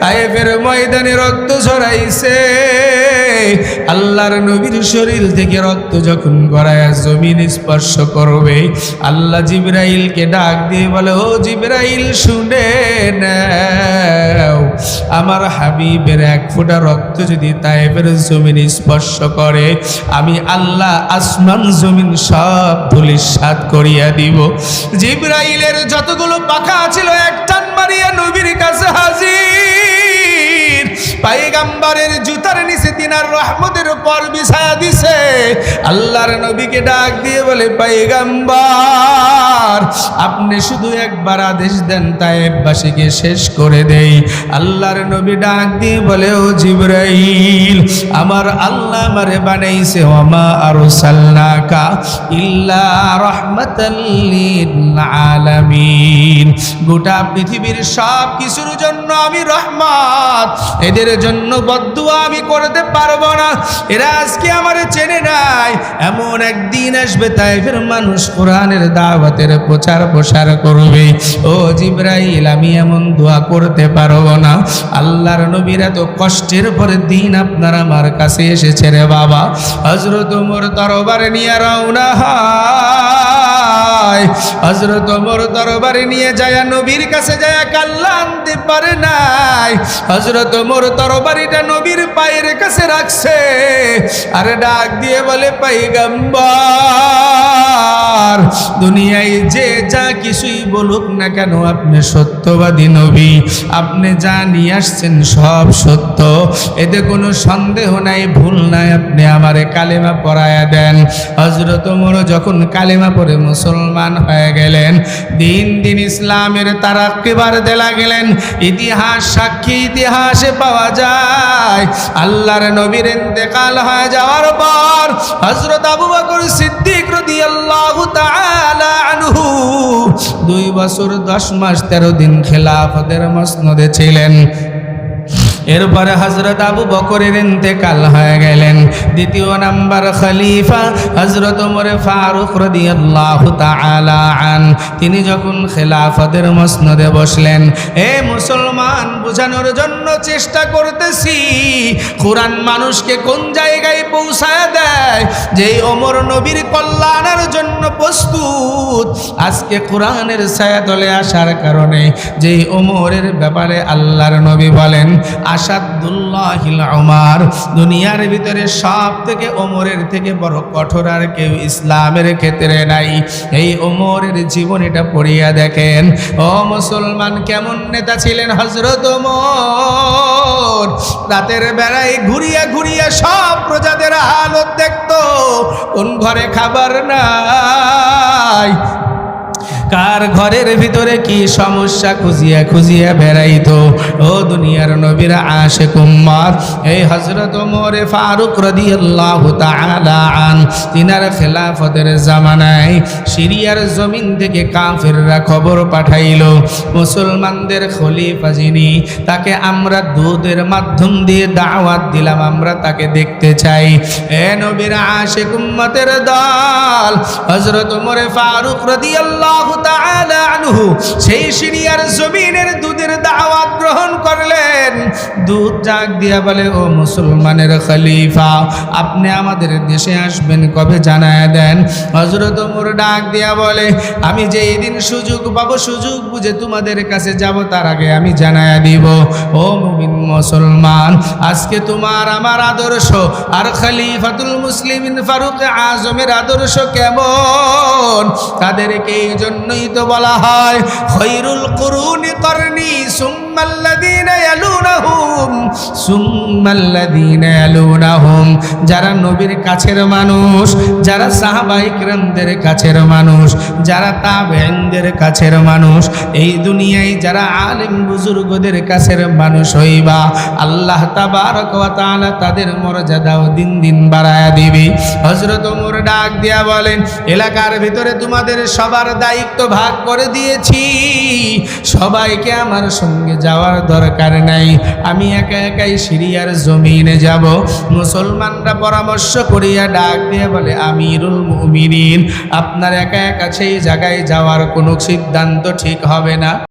তায়েফের ময়দানে রক্ত ঝরাইছে আল্লাহর নবীর শরীর থেকে রক্ত যখন গড়ায় জমিন স্পর্শ করবে, আল্লাহ জিব্রাইলকে ডাক দিয়ে বলে, ও জিব্রাইল, শুনে নাও, আমার হাবিবের এক ফোঁটা রক্ত যদি তায়েফের জমিন স্পর্শ করে, আমি আল্লাহ আসমান, জমিন সব ধুলিসাত করিয়া দিব। জিব্রাইলের যতগুলো পাখা ছিল এক পাইগাম্বারের জুতার তিনার রহমতের উপর বিছায়া দিছে। আল্লাহর নবীকে ডাক দিয়ে বলে, পাইগাম্বার, আপনি শুধু একবার আদেশ দেন তাইবাসীকে শেষ করে দেই। আল্লাহর নবী ডাক দিয়ে বলে, ও জিব্রাইল, আমার আল্লাহ আমারে বানাইছে ওমা আরসালনাকা ইল্লা রাহমাতাল লিল আলামিন গোটা পৃথিবীর সব কিছুর জন্য আমি রহমত। এদের জন্য বদুয়া আমি করতে পারব না। এরা আজকে আমার চেনে নাই। এমন একদিন আসবে তাইফের মানুষ কোরআনের দাওয়াতের প্রচার প্রসার করবে। ও জিব্রাইল, আমি এমন দোয়া করতে পারব না। আল্লাহর নবীর এত কষ্টের পরে দিন আপনার আমার কাছে এসেছে রে বাবা। হজরত মোর দরবারে নিয়ে রওনা হয়। হজরত মোর দরবারে নিয়ে যায় নবীর কাছে যায় কাল্লা আনতে পারে নাই। হজরত মোর তরবারিটা নবীর পায়ের কাছে রাখছে। আরে ডাক দিয়ে বলে, পাইগাম্বার, দুনিয়ায় যে যা কিছুই বলুক না কেন, আপনি সত্যবাদী নবী। আপনি যা নিয়ে আসছেন সব সত্য। এতে কোনো সন্দেহ নাই, ভুল নাই, আপনি আমারে কালেমা পড়ায়া দেন। হজরত মোর যখন কালেমা পড়ে মুসলমান হয়ে গেলেন। দিন দিন ইসলামের তারা কেবার দেলা গেলেন। ইতিহাস সাক্ষী, ইতিহাসে পাওয়া যায়। আল্লাহর নবীর ইন্তেকাল হয়ে যাওয়ার পর হজরত আবু বকর সিদ্দিক রাদিয়াল্লাহু তাআলা আনহু দুই বছর, দশ মাস, তেরো দিন খেলাফতের মসনদে ছিলেন। এরপরে হজরত আবু বকরের ইন্তেকাল হয়ে গেলেন। দ্বিতীয় নাম্বার খলিফা হজরত ওমরে ফারুক রদি তাআলা আন। তিনি যখন খেলাফতের মসনদে বসলেন, এ মুসলমান, বোঝানোর জন্য চেষ্টা করতেছি। কোরআন মানুষকে কোন জায়গায় পৌঁছায় দেয়? যে অমর নবীর কল্যাণের জন্য আজকে কোরআনের ছায়াতলে আসার কারণে যে ওমরের ব্যাপারে আল্লাহর নবী বলেন, আসাদুল্লাহিল ওমর দুনিয়ার ভিতরে সব থেকে ওমরের থেকে বড় কঠোর আর কেউ ইসলামের ক্ষেত্রে নাই। এই ওমরের জীবন এটা পড়িয়া দেখেন, ও মুসলমান কেমন নেতা ছিলেন হজরত ওমর? রাতের বেলায় ঘুরিয়া ঘুরিয়া সব প্রজাদের হালত দেখত, কোন ঘরে খাবার নাই। কার ঘরের ভিতরে কি সমস্যা? খুঁজিয়া খুঁজিয়া বেড়াইতো। ও দুনিয়ার নবীরা আশে কুম্মার এই হজরত মোরে ফারুক রদি আন, তিনার খেলাফতের জামানায় সিরিয়ার জমিন থেকে কাফেররা খবর পাঠাইল। মুসলমানদের খলিফা যিনি, তাকে আমরা দুধের মাধ্যম দিয়ে দাওয়াত দিলাম, আমরা তাকে দেখতে চাই। এ নবীরা আশে কুম্মতের দল হজরত মোরে ফারুক রদি তাআলা আনহু সেই সিরিয়ার জমিনের দুধের দাওয়াত গ্রহণ করলেন। দুধ ডাক দিয়া বলে, ও মুসলমানের খলিফা, আপনি আমাদের দেশে আসবেন কবে জানায় দেন? হজরত ডাক দিয়া বলে, আমি যে এই দিন সুযোগ পাবো, সুযোগ বুঝে তোমাদের কাছে যাব, তার আগে আমি জানায় দিব। ও মুমিন মুসলমান, আজকে তোমার আমার আদর্শ আর খলিফাতুল মুসলিমিন ফারুক আজমের আদর্শ কেমন? তাদেরকে এই জন্যই তো বলা হয়, খৈরুল করুনি করনি যারা নবীর কাছের মানুষ, যারা সাহাবাই কিরামদের কাছের মানুষ, যারা তাবেঈনদের কাছের মানুষ, এই দুনিয়ায় যারা আলেম বুজুর্গদের কাছের মানুষ হইবা, আল্লাহ তাবারক ওয়া তাদের মর্যাদাও দিন দিন বাড়ায়া দিবে। হযরত ওমর ডাক দিয়া বলেন, এলাকার ভিতরে তোমাদের সবার দায়িত্ব ভাগ করে দিয়েছি। সবাইকে আমার সঙ্গে যাওয়ার দরকার নাই। আমি একা একাই সিরিয়ার জমিনে যাব। মুসলমানরা পরামর্শ করিয়া ডাক দিয়ে বলে, আমিরুল মুমিনিন, আপনার একা একা সেই জায়গায় যাওয়ার কোনো সিদ্ধান্ত ঠিক হবে না।